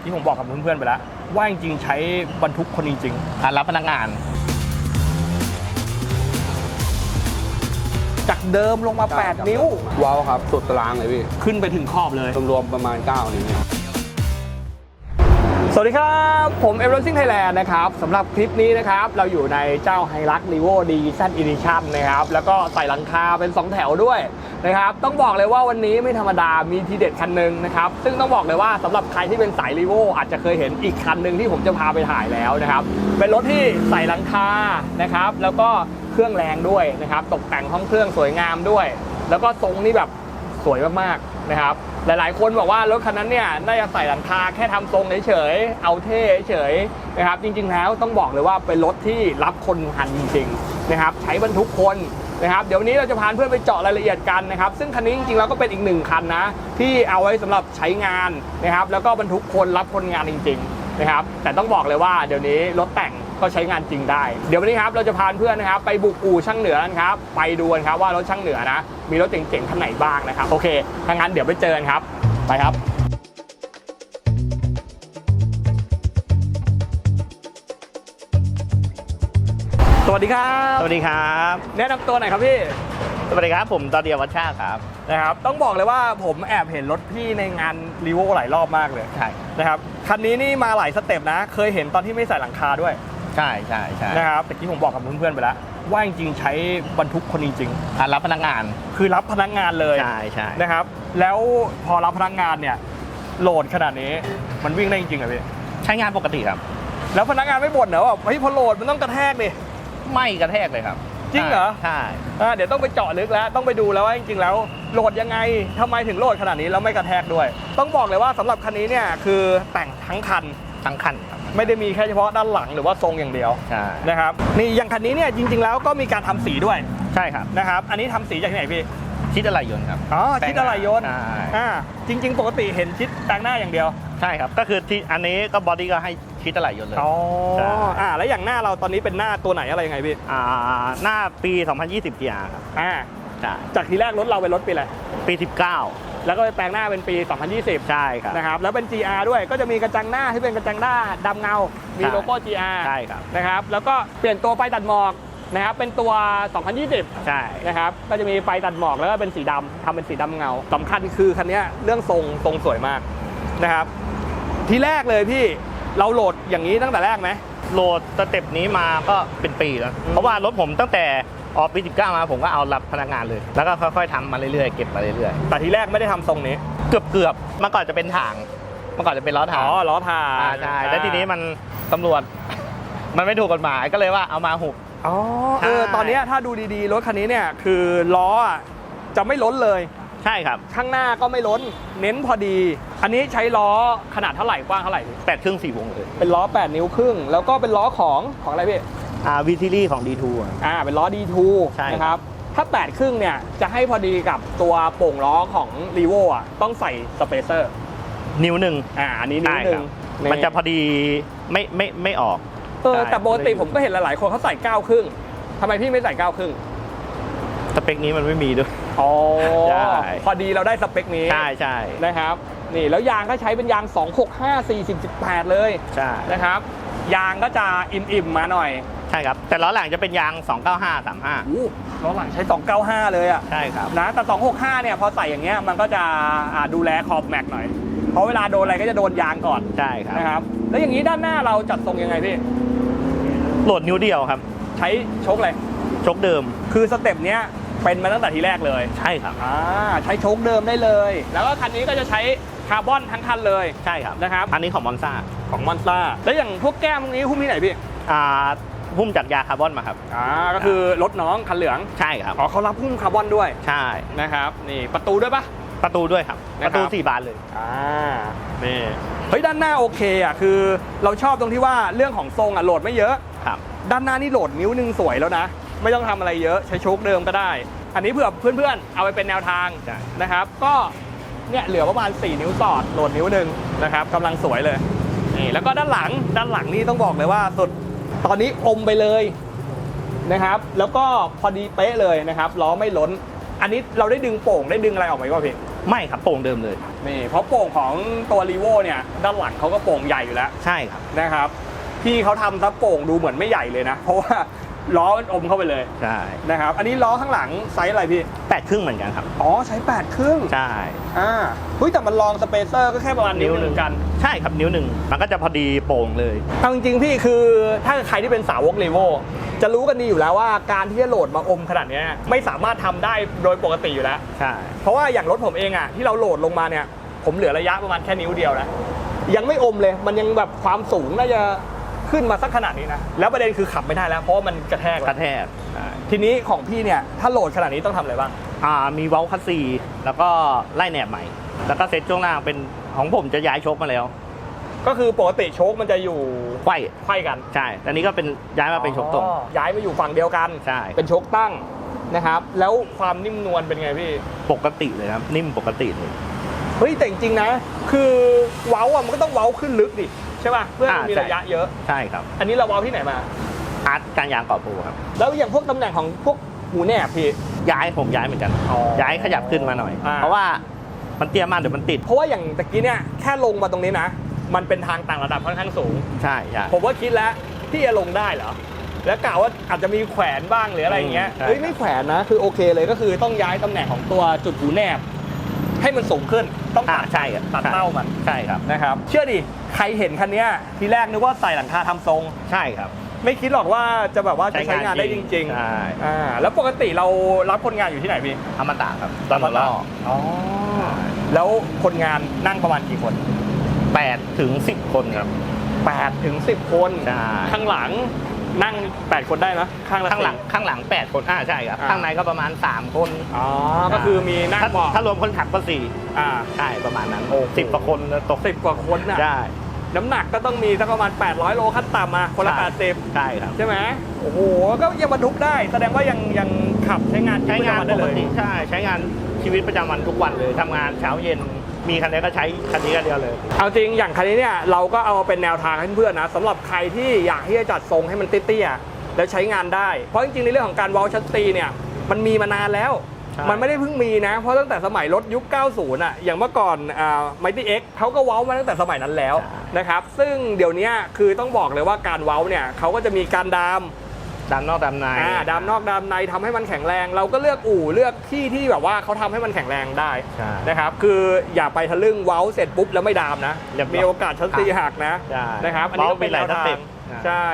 ตะกี้ผมบอกกับเพื่อนๆไปแล้ว ว่าจริงๆใช้บรรทุกคนจริงอ่ารับพนักงานๆจากเดิมลงมา 8 นิ้ว ว้าวครับ สุดตารางเลยพี่ ขึ้นไปถึงขอบเลย รวมๆประมาณ 9 นิ้ว สวัสดีครับ ผมเอ r ร r ซิ่งไทยแลนด์นะครับสำหรับคลิปนี้นะครับ เราอยู่ในเจ้าไฮรักลีโวดีซันอินิชันนะครับ แล้วก็ใส่หลังคาเป็น 2 แถวด้วยนะครับ ต้องบอกเลยว่าวันนี้ไม่ธรรมดามีทีเด็ดคันหนึ่งนะครับ ซึ่งต้องบอกเลยว่าสำหรับใครที่เป็นสายลีโวอาจจะเคยเห็นอีกคันหนึ่งที่ผมจะพาไปถ่ายแล้วนะครับ เป็นรถที่ใส่หลังคานะครับ แล้วก็เครื่องแรงด้วยนะครับ ตกแต่งห้องเครื่องสวยงามด้วย แล้วก็ทรงนี่แบบสวยมากๆ นะครับหลาย ๆ คนบอกว่ารถคันนั้นเนี่ยน่าจะใส่หลังคาแค่ทำทรงเฉยๆเอาเท่เฉยๆนะครับจริง ๆ แล้วต้องบอกเลยว่าเป็นรถที่รับคนทันจริงๆนะครับใช้บรรทุกคนนะครับเดี๋ยววนนี้เราจะพาเพื่อนไปเจาะรายละเอียดกันนะครับซึ่งคันนี้จริงๆแล้วก็เป็นอีกหนึ่งคันนะที่เอาไว้สำหรับใช้งานนะครับแล้วก็บรรทุกคนรับคนงานจริง ๆ นะครับแต่ต้องบอกเลยว่าเดี๋ยวนี้รถแต่ง ก็ใช้งานจริงได้ เดี๋ยววันนี้ครับเราจะพาเพื่อนนะครับไปบุกอู่ช่างเหนือกันครับไปดูกันครับว่ารถช่างเหนือนะ มีรถเจ๋งๆคันไหนบ้างนะครับโอเคถ้างั้นเดี๋ยวไปเจอกันครับไปครับสวัสดีครับ สวัสดีครับ แนะนำตัวหน่อยครับพี่ สวัสดีครับ ผมตอเดียวัชชาครับ นะครับ ต้องบอกเลยว่าผมแอบเห็นรถพี่ในงานรีโวหลายรอบมากเลย ใช่ นะครับ คันนี้นี่มาหลายสเต็ปนะ เคยเห็นตอนที่ไม่ใส่หลังคาด้วย ใช่ใช่ใช่นะครับแต่กี้ผมบอกกับเพื่อนๆไปแล้วว่าจริงๆใช้บรรทุกคนจริงอ่ารับพนักงาน ๆคือรับพนักงานเลยใช่ใช่นะครับ แล้วพอรับพนักงานเนี่ยโหลดขนาดนี้มันวิ่งได้จริงๆเหรอพี่ใช้งานปกติครับ แล้วพนักงานไม่บ่นเหรอว่าเฮ้ยพอโหลดมันต้องกระแทกดิ ไม่กระแทกเลยครับจริงเหรอ ใช่ อ่าเดี๋ยวต้องไปเจาะลึกแล้วต้องไปดูแล้วว่าจริงๆแล้วโหลดยังไงทำไมถึงโหลดขนาดนี้แล้วไม่กระแทกด้วย ต้องบอกเลยว่าสำหรับคันนี้เนี่ยคือแต่งทั้งคัน ทั้งคันครับ ไม่ได้มีแค่เฉพาะด้านหลังหรือว่าทรงอย่างเดียวใช่นะครับนี่อย่างคันนี้เนี่ยจริง ๆ แล้วก็มีการทำสีด้วยใช่ครับ นะครับอันนี้ทำสีจากที่ไหนพี่ชิดอะไรยนต์ครับอ๋อชิดอะไรยนต์ใช่อ่าจริง ๆ ปกติเห็นชิดแต่งหน้าอย่างเดียวใช่ครับ ก็คือที่อันนี้ก็บอดี้ก็ให้ชิดอะไรยนต์เลย อ๋อใช่ อ่าแล้วอย่างหน้าเราตอนนี้เป็นหน้าตัวไหนอะไรยังไงพี่อ่าหน้าปี 2020 GR ครับอ่าใช่จากทีแรกรถเราเป็นรถปีอะไรปี 19 แล้วก็ไปแปลงหน้าเป็นปี 2020 ใช่ครับ นะครับ แล้วเป็น GR ด้วย ก็จะมีกระจังหน้าที่เป็นกระจังหน้าดำเงา มีใช่โลโก้ GR ใช่ครับ นะครับ แล้วก็เปลี่ยนตัวไฟตัดหมอกนะครับ เป็นตัว 2020 ใช่ นะครับ ก็จะมีไฟตัดหมอกแล้วก็เป็นสีดำทำเป็นสีดำเงาสำคัญคือคันเนี้ยเรื่องทรงทรงสวยมากนะครับ ทีแรกเลยพี่เราโหลดอย่างนี้ตั้งแต่แรกไหมโหลดสเต็ปนี้มาก็เป็นปีแล้ว เพราะว่ารถผมตั้งแต่ ออกปี 19 มาผมก็เอารับพนักงานเลย แล้วก็ค่อยๆทำมาเรื่อยๆ เก็บมาเรื่อยแต่ทีแรกไม่ได้ทำทรงนี้ ๆ เกือบๆ เมื่อก่อนจะเป็นถาง เมื่อก่อนจะเป็นล้อถางอ๋อล้อทาอ่าใช่ แล้วทีนี้มันตำรวจ มันไม่ถูกกฎหมาย ก็เลยว่าเอามาหุบ อ๋อเออใช่ ตอนเนี้ยถ้าดูดีๆ รถคันนี้เนี่ยคือล้ออะจะไม่ล้นเลย ใช่ครับ ข้างหน้าก็ไม่ล้น เน้นพอดี อันนี้ใช้ล้อขนาดเท่าไหร่กว้างเท่าไหร่พี่แปดครึ่งสี่วงเลย เป็นล้อ 8 นิ้วครึ่ง แล้วก็เป็นล้อของของอะไรพี่ อ่าวีทิลี่ของ D2 อะ อ่าเป็นล้อ D2 ใช่ นะครับ ถ้า 8 ครึ่งเนี่ย จะให้พอดีกับตัวโป่งล้อของ r ีโวอะ ต้องใส่สเปเซอร์นิ้วหนึ่งอ่าอันนี้นิ้วใช่หนึ่คงรับมันจะพอดีไม่ไม่ไม่ออก เออใช่แต่ปกติผมก็เห็นหลาย ๆ คนเขาใส่9ครึ่งทำไมพี่ไม่ใส่9ครึ่งสเปคนี้มันไม่มีด้วย อ๋อ ใช่ พอดีเราได้สเปคนี้ ใช่ใช่นะครับ นี่แล้วยางก็ใช้เป็นยาง 265 40 18 เลยใช่นะครับ ยางก็จะอิ่มๆมาหน่อย ใช่ครับ แต่ล้อหลังจะเป็นยาง 295 35อู้ล้อหลังใช้ 295 เลยอะใช่ครับนะแต่265 เนี่ยพอใส่อย่างเงี้ยมันก็จะอ่าดูแลขอบแม็กหน่อย เพราะเวลาโดนอะไรก็จะโดนยางก่อนใช่ครับนะครับ แล้วอย่างนี้ด้านหน้าเราจัดทรงยังไงพี่โหลดนิ้วเดียวครับ ใช้โชคเลยชกเดิม คือสเต็ปเนี้ยเป็นมาตั้งแต่ทีแรกเลยใช่ครับอ่าใช้โชคเดิมได้เลย แล้วก็คันนี้ก็จะใช้คาร์บอนทั้งคันเลยใช่ครับนะครับอันนี้ของมอนซ่าของมอนสเตอร์แล้วอย่างพวกแก้มพวกนี้หุ้มที่ไหนพี่อ่า หุ้มจากยาคาร์บอนมาครับ อ่าก็คือรถน้องคันเหลืองใช่ครับ อ๋อเขารับหุ้มคาร์บอนด้วยใช่ นะครับนี่ประตูด้วยปะ ประตูด้วยครับ นะครัปบ ระตูสี่บานเลย อ่านี่เฮ้ยด้านหน้าโอเคอะคือ เราชอบตรงที่ว่าเรื่องของทรงอะโหลดไม่เยอะ ครับ ด้านหน้านี่โหลดนิ้วหนึงสวยแล้วนะ ไม่ต้องทำอะไรเยอะใช้โชคเดิมก็ได้ อันนี้เผื่อเพื่อนๆ เอาไปเป็นแนวทางใช่ นะครับ ก็เนี่ยเหลือประมาณ 4 นิ้วสอดโหลดนิ้วหนึ่งนะครับกำลังสวยเลยนี่แล้วก็ด้านหลังด้านหลังนี่ต้องบอกเลยว่าสุด ตอนนี้อมไปเลยนะครับ แล้วก็พอดีเป๊ะเลยนะครับล้อไม่ล้น อันนี้เราได้ดึงโป่งได้ดึงอะไรออกไหมวะพี่ไม่ครับโป่งเดิมเลย นี่เพราะโป่งของตัวรีโวเนี่ยด้านหลังเขาก็โป่งใหญ่อยู่แล้วใช่ครับนะครับพี่เขาทำซับโป่งดูเหมือนไม่ใหญ่เลยนะ เพราะว่า ล้อมันอมเข้าไปเลยใช่นะครับอันนี้ล้อข้างหลังไซส์อะไรพี่แปดครึ่งเหมือนกันครับ อ๋อใช้8ครึ่งใช่อ่าเฮ้ยแต่มันลองสเปเซอร์ก็แค่ประมาณนิ้วหนึ่งกันใช่ครับนิ้วหนึ่งมันก็จะพอดีโป่งเลยเอาจริงๆพี่คือถ้าใครที่เป็นสาวกเลโวจะรู้กันดีอยู่แล้วว่าการที่จะโหลดมาอมขนาดเนี้ยไม่สามารถทำได้โดยปกติอยู่แล้วใช่เพราะว่าอย่างรถผมเองอะที่เราโหลดลงมาเนี่ยผมเหลือระยะประมาณแค่นิ้วเดียวนะยังไม่อมเลย มันยังแบบความสูงน่าจะ ขึ้นมาสักขนาดนี้นะ แล้วประเด็นคือขับไม่ได้แล้วเพราะว่ามันกระแทกกแล้วระแทกใช่ทีนี้ของพี่เนี่ยถ้าโหลดขนาดนี้ต้องทำอะไรบ้าง อ่ามีเว้าคัสซีแล้วก็ไล่แหนบใหม่ แล้วก็เซ็ตช่วงล่างเป็นของผมจะย้ายโชคมาแล้วก็คือปกติโชคมันจะอยู่ไขว้ไขว้กันใช่แต่นี้ก็เป็นย้ายมาเป็นโชคตรง อ๋อย้ายมาอยู่ฝั่งเดียวกัน ใช่ เป็นโชคตั้งนะครับ แล้วความนิ่มนวลเป็นไงพี่ ปกติเลยครับ นิ่มปกติเลย เฮ้ยแต่จริงๆนะ คือเว้าอะมันก็ต้องเว้าขึ้นลึกดิ ใช่ป่ะเพื่อให้มันมีอ่าใช่ ระยะเยอะ ใช่ครับอันนี้เราเว้าที่ไหนมา อาร์ตการยางเกาะปูครับ แล้วอย่างพวกตำแหน่งของพวกหูแหนบพี่ ย้ายผมย้ายเหมือนกัน อ๋อย้ายขยับขึ้นมาหน่อย อ่า เพราะว่ามันเตี้ยมากเดี๋ยวมันติด เพราะว่าอย่างตะกี้เนี่ยแค่ลงมาตรงนี้นะ มันเป็นทางต่างระดับค่อนข้างสูง ใช่ใช่ ผมว่าคิดแล้วที่จะลงได้เหรอ แล้วกะว่าอาจจะมีแขวนบ้างหรืออะไรอย่างเงี้ย อืมใช่ เฮ้ยไม่แขวนนะ คือโอเคเลยก็คือต้องย้ายตำแหน่งของตัวจุดหูแนบ ให้มันสูงขึ้น ต้องอ่าตัดใช่ครับตัดเต้ามันใช่ครับ นะครับ เชื่อดิ ใครเห็นคันเนี้ยทีแรกนึกว่าใส่หลังคาทำทรง ใช่ครับ ไม่คิดหรอกว่าจะแบบว่าจะใช้ใช้งางานนได้จจริงริงใช่ๆอ่าแล้วปกติเรารับคนงานอยู่ที่ไหนพี่อมตะครับตอนหัวล่ออ๋อแล้วคนงานนั่งประมาณกี่คนแปดถึงสิบคนครับ8ถึง10 คนใช่ข้างหลังนั่ง 8 คนได้นะข้างละข้างหลังสี่ข้างหลังแปดคนอ่าใช่ครับอ่าข้างในก็ประมาณสามคนอ๋อก็คือมีนั่งถ้าเบาะถ้ารวมคนขับก็สี่อ่าใช่ประมาณนั้นโอ้โหสิบกว่าคนตกสิบกว่าคนน่ะใช่ น้ำหนักก็ต้องมีสักประมาณ 800 โลขั้นต่ำมาคนละ ใช่ 80 ใช่ครับ ใช่ไหมโอ้โห ก็ยังบรรทุกได้ แสดงว่ายังยังขับใช้งานใช้งานประจำวัได้ปเลกยติใช่ใช้งานชีวิตประจำวันทุกวันเลยทำงานเช้าเย็นมีคันนี้ก็ใช้คันนี้กันเดียวเลย เอาจริงอย่างคันนี้เนี่ยเราก็เอามาเป็นแนวทางให้เพื่อนๆนะสำหรับใครที่อยากที่จะจัดทรงให้มันเตี้ยๆแล้วใช้งานได้ เพราะจริงๆในเรื่องของการเว้าชัดตีเนี่ยมันมีมานานแล้วใช่ มันไม่ได้เพิ่งมีนะ เพราะตั้งแต่สมัยรถยุค 90อะอย่างเมื่อก่อนอ่าไมตี้เอ็กเขาก็เว้ามาตั้งแต่สมัยนั้นแล้วนะครับซึ่งเดี๋ยวนี้คือต้องบอกเลยว่าการเว้าเนี่ยเขาก็จะมีการดามดำนอกดำในอ่าดามนอกดามในทำให้มันแข็งแรง เราก็เลือกอู่เลือกที่ที่แบบว่าเขาทำให้มันแข็งแรงได้ใช่นะครับคืออย่าไปทะลึ่งเว้าเสร็จปุ๊บแล้วไม่ดามนะเรียบร้อยมีโอกาสชั้นตีหักนะใช่นะครับอันนี้ก็เป็นแนวเว้ามีหลายสทาเต็งปใช่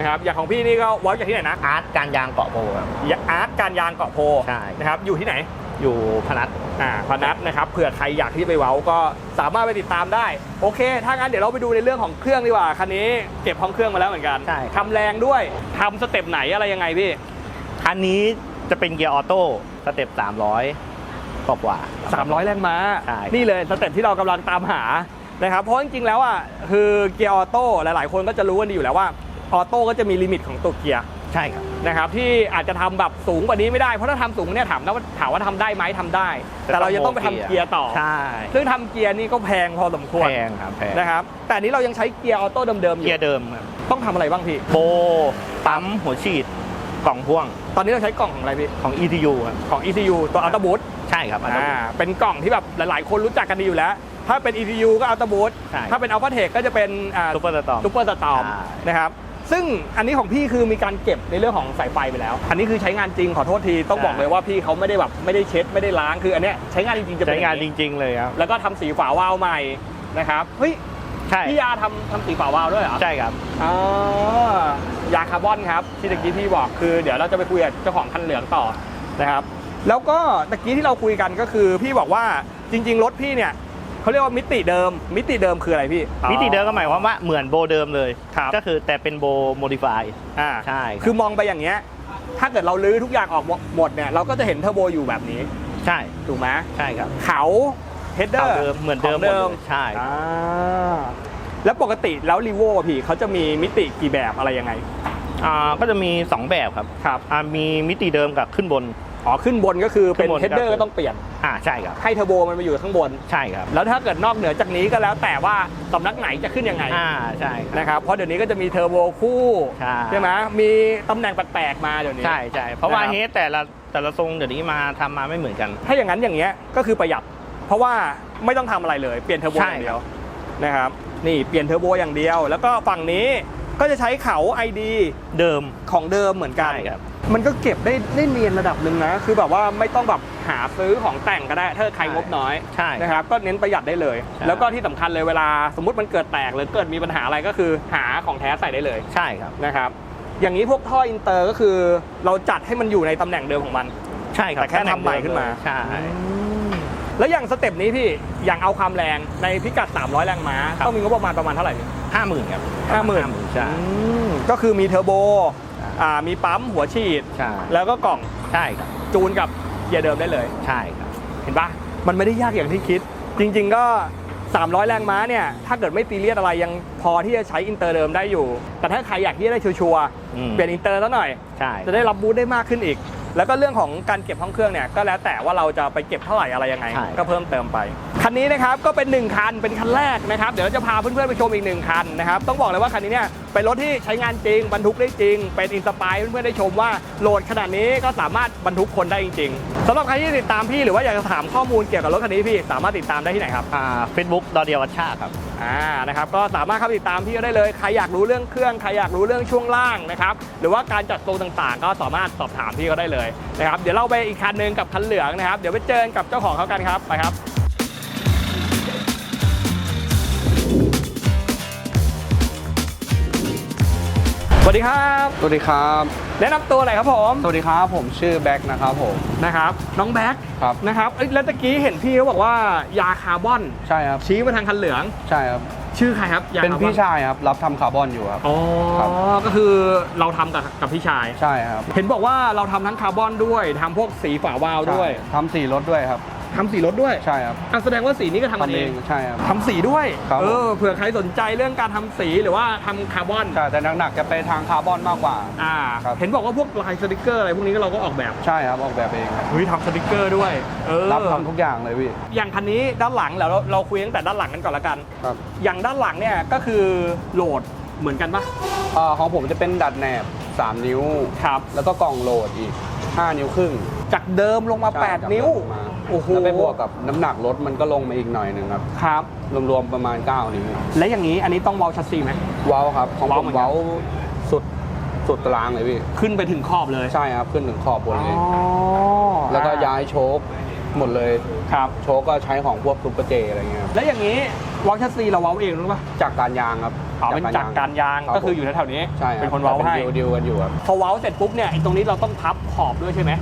นะครับอย่างของพี่นี่ก็เว้าจากที่ไหนนะอาร์ตการยางเกาะโพครับ อาร์ตการยางเกาะโพใช่ นะครับอยู่ที่ไหนอยู่พนัส อ่าพนัทนะครับเผื่อใครอยากที่ไปเว้าก็สามารถไปติดตามได้ โอเค ถ้างั้นเดี๋ยวเราไปดูในเรื่องของเครื่องดีกว่าคันนี้เก็บห้องเครื่องมาแล้วเหมือนกันใช่ ทำแรงด้วยทำสเต็ปไหนอะไรยังไงพี่คันนี้จะเป็นเกียร์ออโต้สเต็ป300กว่ากว่าๆ300 แรงม้า ใช่ นี่เลยสเต็ปที่เรากำลังตามหานะครับเพราะจริงๆแล้วอะคือเกียร์ออโต้หลายๆ คนก็จะรู้กันดีอยู่แล้วว่า ออโต้ก็จะมีลิมิตของตัวเกียร์ใช่ครับนะครับที่อาจจะทำแบบสูงกว่านี้ไม่ได้เพราะถ้าทำสูงเนี่ยถามนะว่าถามว่าทำได้ไหมทำได้ แต่เราจะต้องไปทำเกียร์ต่อใช่ซึ่งทำเกียร์นี่ก็แพงพอสมควรแพงครับแพงนะครับแต่อันนี้เรายังใช้เกียร์ออโต้เดิมๆอยู่เกียร์เดิมครับต้องทำอะไรบ้างพี่โบปั๊มหัวฉีดกล่องพ่วง ตอนนี้เราใช้กล่องของอะไรพี่ ของ ETU ครับ ของ ECU ตัวอัลต b บูทใช่ครับอันนั้นอ่าเป็นกล่องที่แบบหลายๆ คนรู้จักกันดีอยู่แล้ว ถ้าเป็น ECU ก็อัลต b บูทใช่ถ้าเป็นอัลฟาเทคก็จะเป็นอ่าซูเปอร์สตอร์ซูเปอร์สตอมใช่นะครับ ซึ่งอันนี้ของพี่คือมีการเก็บในเรื่องของสายไฟไปแล้ว อันนี้คือใช้งานจริงขอโทษทีต้องบอกเลยว่าพี่เขาไม่ได้แบบไม่ได้เช็ดไม่ได้ล้างคืออันเนี้ยใช้งานจริงๆจะเป็ใช้นงานอย่จนี้ริง ๆ เลยครับแล้วก็ทำสีฝาวาล์วใหม่นะครับเฮ้ยใช่พี่ยาทำทำสีฝาวาล์วด้วยเหรอ ใช่ครับ อ๋อยาคาร์บอนครับที่ตะกี้พี่บอกคือเดี๋ยวเราจะไปคุยกับเจ้าของคันเหลืองต่อนะครับ แล้วก็ตะกี้ที่เราคุยกันก็คือพี่บอกว่าจริง ๆ รถพี่เนี่ย เขาเรียกว่ามิติเดิม มิติเดิมคืออะไรพี่มิติเดิมก็หมายความว่าเหมือนโบเดิมเลยครับก็คือแต่เป็นโบโมดิฟายอ่าใช่ครับคือมองไปอย่างเงี้ยถ้าเกิดเราลื้อทุกอย่างออกหมดเนี่ยเราก็จะเห็นเทอร์โบอยู่แบบนี้ ใช่ถูกไหมใช่ครับเขาเฮดเดอเก่าร์เดิมเหมือนเดิมหมดเลยใช่อ่าแล้วปกติแล้วรีโวพี่เขาจะมีมิติกี่แบบอะไรยังไงอ่าก็จะมี 2 แบบครับครับอ่ามีมิติเดิมกับขึ้นบน อ๋อขึ้นบนก็คือเป็นขึ้นบนเฮดเดอร์ครับก็ต้องเปลี่ยนอ่าใช่ครับให้เทอร์โบมันมาอยู่ข้างบนใช่ครับแล้วถ้าเกิดนอกเหนือจากนี้ก็แล้วแต่ว่าสำนักไหนจะขึ้นยังไงอ่าใช่ครับนะครับเพราะเดี๋ยวนี้ก็จะมีเทอร์โบคู่ใช่ไหมมีตำแหน่งแปลกๆมาเดี๋ยวนี้ใช่ใช่เพราะว่านะครับเฮดแต่ละแต่ละทรงเดี๋ยวนี้มาทำมาไม่เหมือนกัน ถ้าอย่างนั้นอย่างเงี้ยก็คือประหยัด เพราะว่าไม่ต้องทำอะไรเลยเปลี่ยนเทอร์โบใช่อย่างเดียวครับนะครับนี่เปลี่ยนเทอร์โบอย่างเดียว แล้วก็ฝั่งนี้ก็จะใช้เขา ID เดิมของเดิมเหมือนกันใช่ครับ มันก็เก็บได้ได้เนียนระดับหนึ่งนะ คือแบบว่าไม่ต้องแบบหาซื้อของแต่งก็ได้ถ้าใครงบน้อยใช่นะครับก็เน้นประหยัดได้เลยใช่แล้วก็ที่สำคัญเลยเวลาสมมติมันเกิดแตกหรือเกิดมีปัญหาอะไรก็คือหาของแท้ใส่ได้เลยใช่ครับนะครับอย่างนี้พวกท่ออินเตอร์ก็คือ เราจัดให้มันอยู่ในตำแหน่งเดิมของมัน ใช่ครับแต่แค่ทำใหม่ขึ้นมาใช่แล้วอย่างสเต็ปนี้พี่อย่างเอาความแรงในพิกัด 300 แรงม้าครับต้องมีงบประมาณประมาณเท่าไหร่พี่ห้าหมื่นครับห้าหมื่นใช่ก็คือมีเทอร์โบใช่ อ่ามีปั๊มหัวฉีด ใช่ แล้วก็กล่องใช่ครับ จูนกับเกียร์เดิมได้เลย ใช่ครับ เห็นปะมันไม่ได้ยากอย่างที่คิด จริง ๆ ก็ 300 แรงม้าเนี่ย ถ้าเกิดไม่ตีเลียดอะไรยังพอที่จะใช้อินเตอร์เดิมได้อยู่ แต่ถ้าใครอยากที่จะได้ชัวร์อืมๆเปลี่ยนอินเตอร์แล้วหน่อย ใช่ จะได้รับบูทได้มากขึ้นอีก แล้วก็เรื่องของการเก็บห้องเครื่องเนี่ยก็แล้วแต่ว่าเราจะไปเก็บเท่าไหร่อะไรยังไง ใช่ ก็เพิ่มเติมไป คันนี้นะครับก็เป็น 1 คันเป็นคันแรกนะครับเดี๋ยวเราจะพาเพื่อนๆไปชมอีก1คันนะครับต้องบอกเลยว่าคันนี้เนี่ยเป็นรถที่ใช้งานจริง บรรทุกได้จริง เป็นอินสปายเพื่อนๆได้ชมว่าโหลดขนาดนี้ก็สามารถบรรทุกคนได้จริงๆ สำหรับใครที่ติดตามพี่หรือว่าอยากจะถามข้อมูลเกี่ยวกับรถคันนี้พี่สามารถติดตามได้ที่ไหนครับอ่าเฟซบุ๊กดอเดียวัชชาครับอ่านะครับก็สามารถเข้าไปติดตามพี่ก็ได้เลยใครอยากรู้เรื่องเครื่องใครอยากรู้เรื่องช่วงล่างนะครับหรือว่าการจัดทรงต่างๆ ก็สามารถสอบถามพี่ก็ได้เลยนะครับเดี๋ยวเราไปอีกคันหนึ่งกับคันเหลืองนะครับเดี๋ยวไปเจอกับเจ้าของเขากันครับไปครับสวัสดีครับ สวัสดีครับ แนะนำตัวหน่อยครับผมสวัสดีครับผมชื่อแบ็กนะครับผม นะครับน้องแบ็คครับ นะครับเอ้ยแล้วตะกี้เห็นพี่เขาบอกว่ายาคาร์บอน ใช่ครับ ชี้มาทางคันเหลือง ใช่ครับ ชื่อใครครับยาเป็นคาร์บอนพี่ชายครับ รับทำคาร์บอนอยู่ครับ อ๋อครับ ก็คือเราทำกับกับพี่ชาย ใช่ครับเห็นบอกว่าเราทำทั้งคาร์บอนด้วยทำพวกสีฝาวาล์วด้วย ใช่ทำสีรถด้วยครับ ทำสีรถด้วยใช่ครับอะแสดงว่าสีนี้ก็ทำกันทำเอเองงใช่ครับ ทำสีด้วย ครับ เออเผื่อใครสนใจเรื่องการทำสีหรือว่าทำคาร์บอน ใช่แต่หนักๆจะไปทางคาร์บอนมากกว่า อ่า ครับ เห็นบอกว่าพวกลายสติกเกอร์อะไรพวกนี้ก็เราก็ออกแบบใช่ครับออกแบบเองครับเฮ้ยทำสติกเกอร์ด้วย เออ รับทำทุกอย่างเลยพี่อย่างคันนี้ด้านหลังแล้วเราเราคุยตั้งแต่ด้านหลังกันก่อนละกัน ครับอย่างด้านหลังเนี่ยก็คือโหลดเหมือนกันปะเอ่อของผมจะเป็นดัดแหนบ 3 นิ้ว ครับ แล้วก็กล่องโหลดอีก 5 นิ้วครึ่งจากเดิมลงมา ใช่8 นิ้ว จากเดิมลงมา โอ้โหแล้วไปบวกกับน้ำหนักรถมันก็ลงมาอีกหน่อยหนึ่งครับ ครับ รวมๆประมาณ 9 นิ้วและอย่างนี้อันนี้ต้องเวาชัสซีไหม เว้าครับ ของเว้าผมเหมือนกัน เว้าสุดสุดตารางเลยพี่ ขึ้นไปถึงขอบเลยใช่ครับ ขึ้นถึงขอบบนเลย อ๋อแล้วก็ย้ายโชคหมดเลย ครับ โชคก็ใช้ของพวกซุปเปอร์เจอะไรเงี้ยครับแล้วอย่างนี้เวาชัสซีเราเว้าเองหรือเปล่าจากการยางครับอ๋อเป็นจากการยางรับก็คืออยู่แถวๆนี้ ใช่รับเป็นคนเว้าให้ดิวดิวกันอยู่ครับพอเว้าเสร็จปุ๊บเนี่ยไอ้ตรงนี้เราต้องพับขอบด้วยใช่ไหม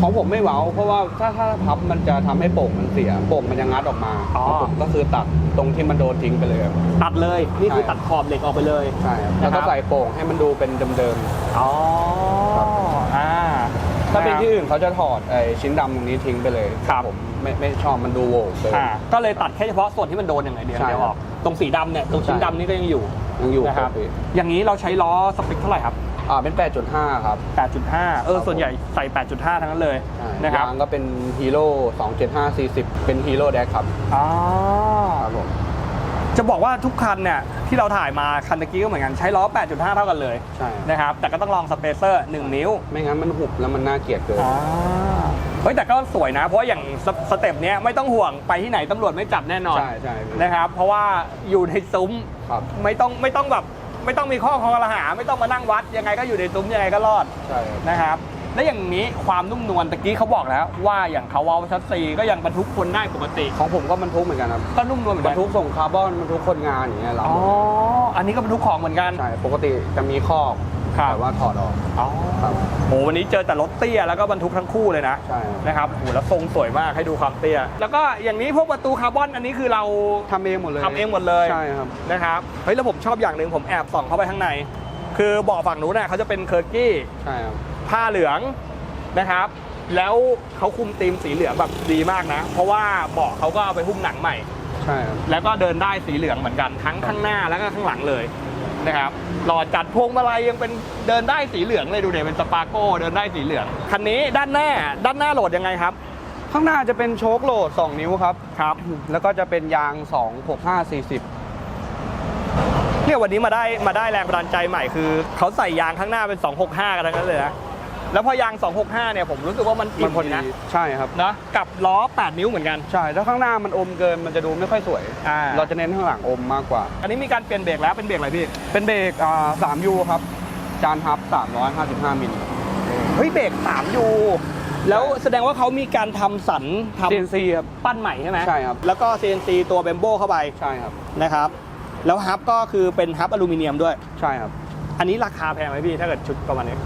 ของผมไม่เว้า เพราะว่าถ้าถ้าพับมันจะทำให้โป่งมันเสียโป่งมันจะงัดออกมาอ๋อของผมก็คือตัดตรงที่มันโดนทิ้งไปเลยครับ ตัดเลยนี่คือใช่ ตัดขอบเหล็กออกไปเลย ใช่ครับแล้วนะครับก็ใส่โป่งให้มันดูเป็นเดิมอ๋อครับอ่าๆถ้าเป็นที่อื่นเขาจะถอดไอ้ชิ้นดำตรงนี้ทิ้งไปเลยครับผมไม่ไม่ชอบมันดูโหวกเลย อ่าก็เลยตัดแค่เฉพาะส่วนที่มันโดนอย่างไรเดียวใช่เดียวออกตรงสีดำเนี่ยตรงชิ้นใช่ ดำนี่ก็ยังอยู่ยังอยู่นะครับพี่อย่างนี้เราใช้ล้อสเปคเท่าไหร่ครับ อ่าเป็น 8.5 ครับ 8.5 เออครับส่วนใหญ่ใส่ 8.5 ทั้งนั้นเลยใช่นะครับยางก็เป็นฮีโร่275 40 เป็นฮีโร่แดกครับ อ๋อ ครับผม จะบอกว่าทุกคันเนี่ยที่เราถ่ายมาคันตะกี้ก็เหมือนกันใช้ล้อ 8.5 เท่ากันเลย ใช่ นะครับ แต่ก็ต้องลองสเปเซอร์ 1 นิ้ว ไม่งั้นมันหุบแล้วมันน่าเกลียดเกินอ่าเฮ้ยแต่ก็สวยนะ เพราะว่าอย่างสสเต็ปเนี้ยไม่ต้องห่วงไปที่ไหนตำรวจไม่จับแน่นอน ใช่ใช่พี่นะครับ เพราะว่าอยู่ในซุ้มครับไม่ต้องไม่ต้องแบบ ไม่ต้องมีข้อคอรหา ไม่ต้องมานั่งวัด ยังไงก็อยู่ในซุ้มยังไงก็รอดใช่ครับนะครับ และอย่างนี้ความนุ่มนวลตะกี้เขาบอกแล้ว ว่าอย่างเขาเวาชัดซีก็ยังบรรทุกคนได้ปกติ ของผมก็บรรทุกเหมือนกันครับก็นุ่มนวลเหมือนบรกัรทุกส่งคาร์บอนบรรทุกคนงานอย่างเงี้ยเราอ๋ออันนี้ก็บรรทุกของเหมือนกัน ใช่ปกติจะมีคอก ครับ แต่ว่าถอดออกอ๋อครับ โหวันนี้เจอแต่รถเตี้ยแล้วก็บรรทุกทั้งคู่เลยนะใช่ครับนะครับโหแล้วทรงสวยมากให้ดูความเตี้ย แล้วก็อย่างนี้พวกประตูคาร์บอนอันนี้คือเราทำเองหมดเลยทำเองหมดเลยใช่ครับ นะครับเฮ้ยแล้วผมชอบอย่างหนึ่งผมแอบส่องเข้าไปข้างใน คือเบาะฝั่งนู้นน่ะเขาจะเป็นเคอร์กี้ ใช่ครับ ผ้าเหลืองนะครับ แล้วเขาคุมธีมสีเหลืองแบบดีมากนะ เพราะว่าเบาะเขาก็เอาไปหุ้มหนังใหม่ ใช่ครับ แล้วก็เดินได้สีเหลืองเหมือนกันทั้งข้างหน้าแล้วก็ข้างหลังเลย นะครับหล่อจัดพวงมาลัยยังเป็นเดินได้สีเหลืองเลยดูเดี๋ยวเป็นสปาโก้เดินได้สีเหลืองคันนี้ด้านหน้าด้านหน้าโหลดยังไงครับ ข้างหน้าจะเป็นโชคโหลด 2 นิ้วครับครับ แล้วก็จะเป็นยาง 2 6 5 40เนี่ยวันนี้มาได้มาได้แรงบันดาลใจใหม่คือเขาใส่ยางข้างหน้าเป็น 265 กันทั้งนั้นเลยนะ แล้วพอยาง 265 เนี่ยผมรู้สึกว่ามันมันพออิ่ดีนะใช่ครับ นะกับล้อ 8 นิ้วเหมือนกัน ใช่ถ้าข้างหน้ามันอมเกินมันจะดูไม่ค่อยสวย อ่า เราจะเน้นข้างหลังอมมากกว่า อันนี้มีการเปลี่ยนเบรกแล้วเป็นเบรกอะไรพี่ เป็นเบรกอ่า3ยูครับ จานฮับ 355 มิล เฮ้ยเบรก3ยูแล้วแสดงว่าเขามีการทำสันทำ CNC ครับ ปั้นใหม่ใช่ไหมใช่ครับ แล้วก็ CNC ตัวเบมโบเข้าไปใช่ครับ นะครับ แล้วฮับก็คือเป็นฮับอลูมิเนียมด้วย ใช่ครับ อันนี้ราคาแพงไหมพี่ถ้าเกิดชุดประมาณนี้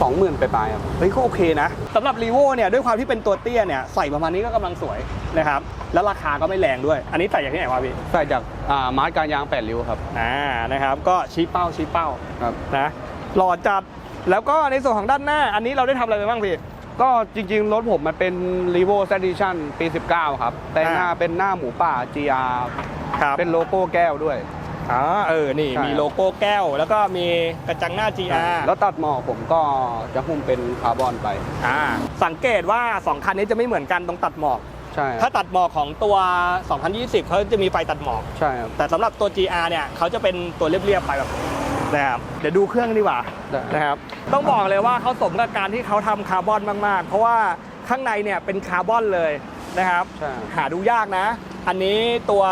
20,000ไปปลายๆครับเฮ้ยก็โอเคนะสำหรับรีโวเนี่ยด้วยความที่เป็นตัวเตี้ยเนี่ยใส่ประมาณนี้ก็กำลังสวยนะครับแล้วราคาก็ไม่แรงด้วย อันนี้ใส่จากที่ไหนวะพี่ใส่จากอ่ามาร์กการยาง8ริ้วครับอ่านะครับก็ชี้เป้าชี้เป้าครับนะหล่อจัดแล้วก็ในส่วนของด้านหน้า อันนี้เราได้ทำอะไรไปบ้างพี่ก็จริงๆ รถผมมันเป็น r e v o Edition ปี 19 ครับ แต่หน้าอ่าเป็นหน้าหมูป่า GR ครับเป็นโลโก้แก้วด้วย อ่าเออ นี่ใช่ มีโลโก้แก้ว แล้วก็มีกระจังหน้า GR แล้วตัดหมอกผมก็จะหุ้มเป็นคาร์บอนไป อ่าสังเกตว่า 2 คันนี้จะไม่เหมือนกันตรงตัดหมอก ใช่คถ้ารับตัดหมอกของตัว 2020 เขาจะมีไฟตัดหมอก ใช่ครับแต่สำหรับตัว GR เนี่ยเขาจะเป็นตัวเรียบๆไปแบบนะครับ เดี๋ยวดูเครื่องดีกว่า ได้ นะครับต้องบอกเลยว่าเขาสมกับการที่เขาทำคาร์บอนมาก ๆ เพราะว่าข้างในเนี่ยเป็นคาร์บอนเลยนะครับ ใช่ หาดูยากนะ อันนี้ตัว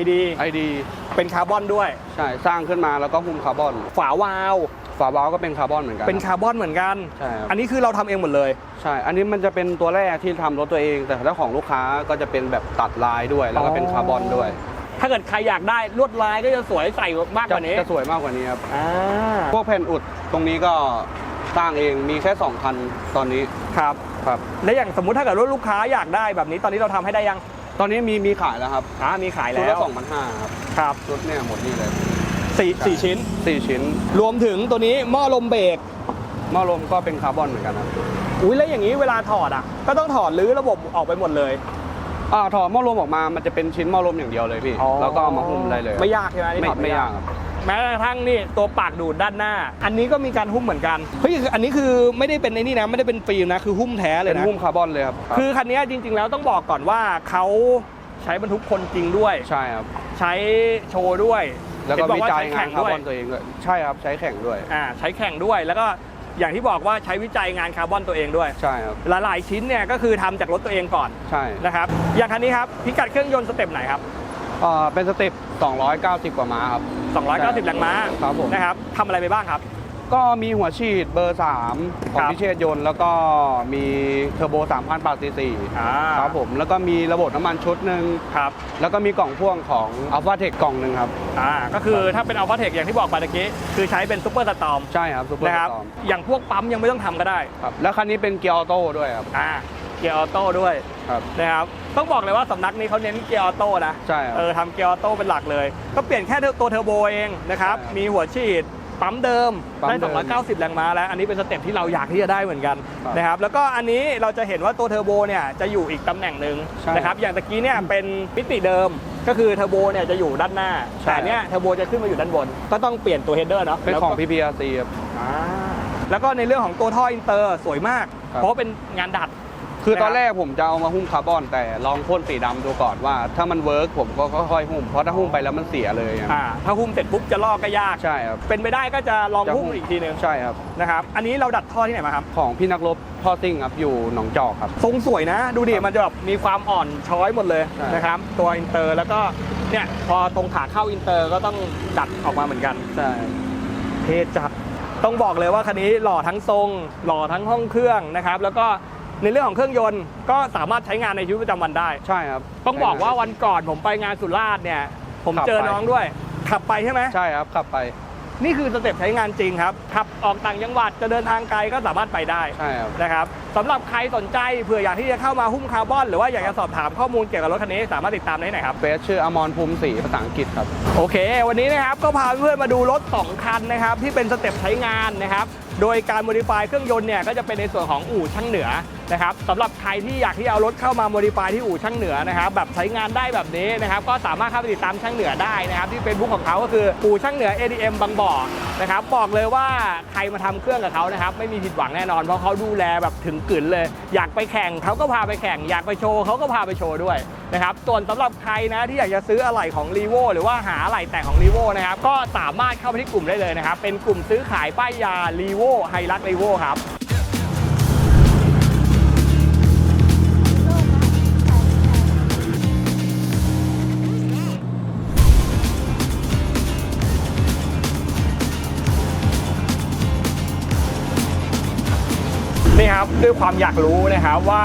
ID ไอดีเป็นคาร์บอนด้วย ใช่ สร้างขึ้นมาแล้วก็หุ้มคาร์บอน ฝาวาล์วฝาบาล์วก็เป็นคาร์บอนเหมือนกันเป็นคาร์บอนเหมือนกัน ใช่ครับอันนี้คือเราทำเองหมดเลย ใช่ อันนี้มันจะเป็นตัวแรกที่ทำรถตัวเอง แต่ถ้าของลูกค้าก็จะเป็นแบบตัดลายด้วย แล้วก็เป็นคาร์บอนด้วย ถ้าเกิดใครอยากได้ลวดลายก็จะสวยใส่มากกจะว่านี้จะสวยมากกว่านี้ครับ อ่าพวกแผ่นอุดตรงนี้ก็สร้างเองมีแค่2คันตอนนี้ครับ ครับ แล้วอย่างสมมุติถ้าเกิดว่าลูกค้าอยากได้แบบนี้ตอนนี้เราทำให้ได้ยัง ตอนนี้มีมีขายแล้วครับอ่ามีขายชุดแล้ละวสองพันห้าครับครับชุดเนี่ยหมดนี่เลยสี่สี่ชิ้น สี่ชิ้นรวมถึงตัวนี้หม้อลมเบรกหม้อลมก็เป็นคาร์บอนเหมือนกันครับอุ้ยแล้วอย่างนี้เวลาถอดอะ ก็ต้องถอดรื้อระบบออกไปหมดเลยอ่าถอดหม้อลมออกมามันจะเป็นชิ้นหม้อลมอย่างเดียวเลยพี่แล้วก็เอามาหุ้มได้เลยไม่ยากใช่ไหมที่ไม่ถอดไม่ยากครับ แม้กระทั่งนี่ตัวปากดูดด้านหน้า อันนี้ก็มีการหุ้มเหมือนกันเฮ้ยอันนี้คือไม่ได้เป็นในนี่นะไม่ได้เป็นฟิล์มนะคือหุ้มแท้เลยเป็นนะหุ้มคาร์บอนเลยครับคือคันนี้จริง ๆ แล้วต้องบอกก่อนว่าเขาใช้บรรทุกคนจริงด้วย ใช่ครับ ใช้โชว์ด้วยแล้วก็เห็นบอวิว่าจัยใช้งาแข่นงคาด้ร์วยบอนตัวเองด้วยใช่ครับใช้แข่งด้วย อ่าใช้แข่งด้วยแล้วก็อย่างที่บอกว่าใช้วิจัยงานคาร์บอนตัวเองด้วย ใช่ครับหลายๆชิ้นเนี่ยก็คือทำจากรถตัวเองก่อนใช่นะครับอย่างคันนี้ครับพิกัดเครื่องยนต์สเต็ปไหนครับ อ่าเป็นสเต็ป290 กว่าม้าครับ290แรงม้าครับผม นะครับทำอะไรไปบ้างครับ ก็มีหัวฉีดเบอร์ 3 ของครับ พิเชษยนต์ แล้วก็มีเทอร์โบ3,000ปาซีซีอ่าครับผม แล้วก็มีระบบน้ำมันชุดหนึ่ง ครับแล้วก็มีกล่องพ่วงของ a l p h a t e c h กล่องหนึ่งครับ อ่าก็คือถ้าเป็นอัลฟาเทคอย่างที่บอกไปตะกี้คือใช้เป็นซูเปอร์สตอมใช่ครับซูเปอร์นะครับสตอมอย่างพวกปั๊มยังไม่ต้องทำก็ได้ ครับ แล้วคันนี้เป็นเกียร์ออโต้ด้วยครับ อ่า เกียร์ออโต้ด้วยครับ นะครับต้องบอกเลยว่าสำนักนี้เขาเน้นเกียร์ออโต้นะใช่ครับ เออทำเกียร์ออโต้เป็นหลักเลย ก็เปลี่ยนแค่ตัวเทอร์โบเองนะครับใช่ครับมีหัวฉีดปั๊มเดิมปั๊มได้เดิม290 แรงม้าแล้ว อันนี้เป็นสเต็ปที่เราอยากที่จะได้เหมือนกันครับนะครับแล้วก็อันนี้เราจะเห็นว่าตัวเทอร์โบเนี่ยจะอยู่อีกตำแหน่งหนึ่งใช่นะครับอย่างตะกี้เนี่ยเป็นมิติเดิมก็คือเทอร์โบเนี่ยจะอยู่ด้านหน้าใช่ แต่อันเนี้ยเทอร์โบจะขึ้นมาอยู่ด้านบน ก็ต้องเปลี่ยนตัวเฮดเดอร์เนาะเป็นแล้วของก็ PPRC ครับอ่าแล้วก็ในเรื่องของตัวท่ออินเตอร์สวยมาก ครับเพราะว่าเป็นงานดัด คือตอนนะครับแรกผมจะเอามาหุ้มคาร์บอนแต่ลองพ่นสีดำดูก่อนว่า ถ้ามันเวิร์กผมก็ค่อยๆหุ้มเพราะถ้าหุ้มไปแล้วมันเสียเลยครับอ่าถ้าหุ้มเสร็จปุ๊บจะลอกก็ยากใช่ครับเป็นไปได้ก็จะลองจะหุ้มอีกทีนึงใช่ครับนะครับอันนี้เราดัดท่อที่ไหนมาครับของพี่นักรบท่อซิ่งครับอยู่หนองจอกครับทรงสวยนะ ดูดิครับมันจะแบบมีความอ่อนช้อยหมดเลยใช่นะครับตัวอินเตอร์แล้วก็เนี่ยพอตรงขาเข้าอินเตอร์ก็ต้องดัดออกมาเหมือนกันใช่เทจัดต้องบอกเลยว่าคันนี้หล่อทั้งทรง หล่อทั้งห้องเครื่องนะครับ แล้วก็ ในเรื่องของเครื่องยนต์ก็สามารถใช้งานในชีวิตประจำวันได้ ใช่ครับต้องบอกว่าวันก่อนผมไปงานสุราษฎร์เนี่ย ผมขับเจอไปน้องด้วย ขับไปใช่ไหมใช่ครับขับไป นี่คือสเต็ปใช้งานจริงครับขับออกต่างจังหวัดจะเดินทางไกลก็สามารถไปได้ใช่ครับนะครับสำหรับใครสนใจเผื่ออยากที่จะเข้ามาหุ้มคาร์บอน หรือว่าอยากจะสอบถามข้อมูลเกี่ยวกับรถคันนี้ สามารถติดตามได้ที่ไหนครับ เฟซชื่ออมรภูมิศรีภาษาอังกฤษครับ โอเค วันนี้นะครับก็พาเพื่อนๆมาดูรถ 2 คันนะครับที่เป็นสเต็ปใช้งานนะครับ โดยการโมดิฟายเครื่องยนต์เนี่ยก็จะเป็นในส่วนของอู่ช่างเหนือนะครับสำหรับใครที่อยากที่เอารถเข้ามาโมดิฟายที่อู่ช่างเหนือนะครับแบบใช้งานได้แบบนี้นะครับก็สามารถเข้าไปติดตามช่างเหนือได้นะครับที่เฟซบุ๊กของเขาก็คืออู่ช่างเหนือ ADM บางบ่อนะครับบอกเลยว่าใครมาทำเครื่องกับเขานะครับไม่มีผิดหวังแน่นอนเพราะเขาดูแลแบบถึงกึ๋นเลย อยากไปแข่งเขาก็พาไปแข่ง อยากไปโชว์เขาก็พาไปโชว์ด้วยนะครับส่วนสำหรับใครนะที่อยากจะซื้ออะไหล่ของรีโวหรือว่าหาอะไหล่แต่งของรีโวนะครับก็สามารถเข้าไปที่กลุ่มได้เลยนะครับเป็นกลุ่มซื้อขายป้ายยารีโวไฮรักรีโวครับ ด้วยความอยากรู้นะครับว่า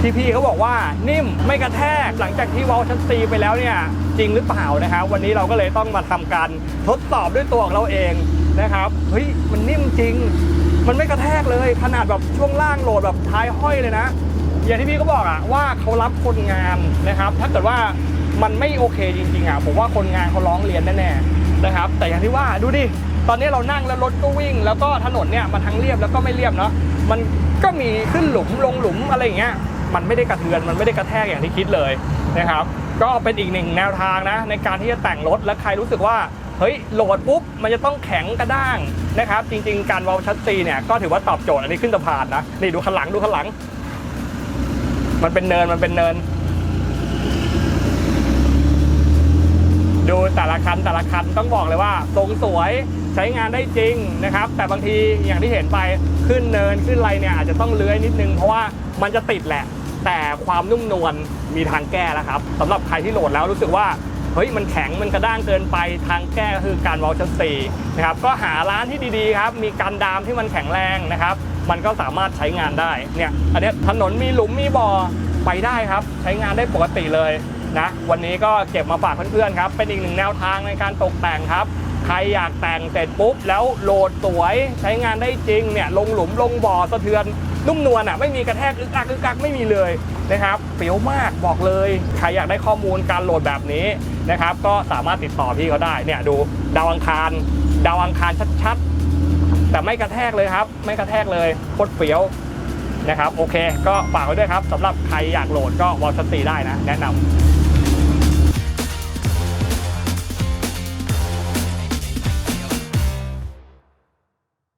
ที่พี่เขาบอกว่านิ่มไม่กระแทกหลังจากที่วาลชันตีไปแล้วเนี่ยจริงหรือเปล่านะครับวันนี้เราก็เลยต้องมาทำการทดสอบด้วยตัวของเราเองนะครับเฮ้ยมันนิ่มจริง มันไม่กระแทกเลยขนาดแบบช่วงล่างโหลดแบบท้ายห้อยเลยนะ อย่างที่พี่ก็บอกอะว่าเขารับคนงานนะครับ ถ้าเกิดว่ามันไม่โอเคจริงๆอะผมว่าคนงานเขาร้องเรียนแน่ๆนะครับ แต่อย่างที่ว่าดูดิตอนนี้เรานั่งแล้วรถก็วิ่ง แล้วก็ถนนเนี่ยมันทั้งเรียบแล้วก็ไม่เรียบเนาะมัน ก็มีขึ้นหลุมลงหลุมอะไรอย่างเงี้ยมันไม่ได้กระเทือนมันไม่ได้กระแทกอย่างที่คิดเลยนะครับ ก็เป็นอีกหนึ่งแนวทางนะในการที่จะแต่งรถและใครรู้สึกว่าเฮ้ยโหลดปุ๊บมันจะต้องแข็งกระด้างนะครับ จริง ๆ การวาลชัดซีเนี่ยก็ถือว่าตอบโจทย์อันนี้ขึ้นสะพานนะนี่ดูข้างหลังดูข้างหลัง มันเป็นเนินมันเป็นเนิน ดูแต่ละคันแต่ละคันต้องบอกเลยว่าทรงสวย ช้งานได้จริงนะครับ แต่บางทีอย่างที่เห็นไปขึ้นเนินขึ้นไรเนี่ยอาจจะต้องเลื้อยนิดนึงเพราะว่ามันจะติดแหละ แต่ความนุ่มนวลมีทางแก้แล้วครับสำหรับใครที่โหลดแล้วรู้สึกว่าเฮ้ยมันแข็งมันกระด้างเกินไปทางแก้ก็คือการวอลชันซีนะครับก็หาร้านที่ดีๆครับมีการดามที่มันแข็งแรงนะครับ มันก็สามารถใช้งานได้เนี่ยอันนี้ถนนมีหลุมมีบ่อไปได้ครับ ใช้งานได้ปกติเลยนะวันนี้ก็เก็บมาฝากเพื่อนๆครับเป็นอีกหนึ่งแนวทางในการตกแต่งครับ ใครอยากแต่งเสร็จปุ๊บ แล้วโหลดสวยใช้งานได้จริงเนี่ยลงหลุมลงบ่อสะเทือนนุ่มนวลอะไม่มีกระแทกอึกอักอึกอักไม่มีเลยนะครับเปียวมากบอกเลย ใครอยากได้ข้อมูลการโหลดแบบนี้นะครับก็สามารถติดต่อพี่เขาได้เนี่ยดูดาวอังคาร ดาวอังคารชัดๆ แต่ไม่กระแทกเลยครับ ไม่กระแทกเลยโคตรเปียวนะครับโอเค ก็ฝากไว้ด้วยครับสำหรับใครอยากโหลดก็วอลสตีได้นะ แนะนำ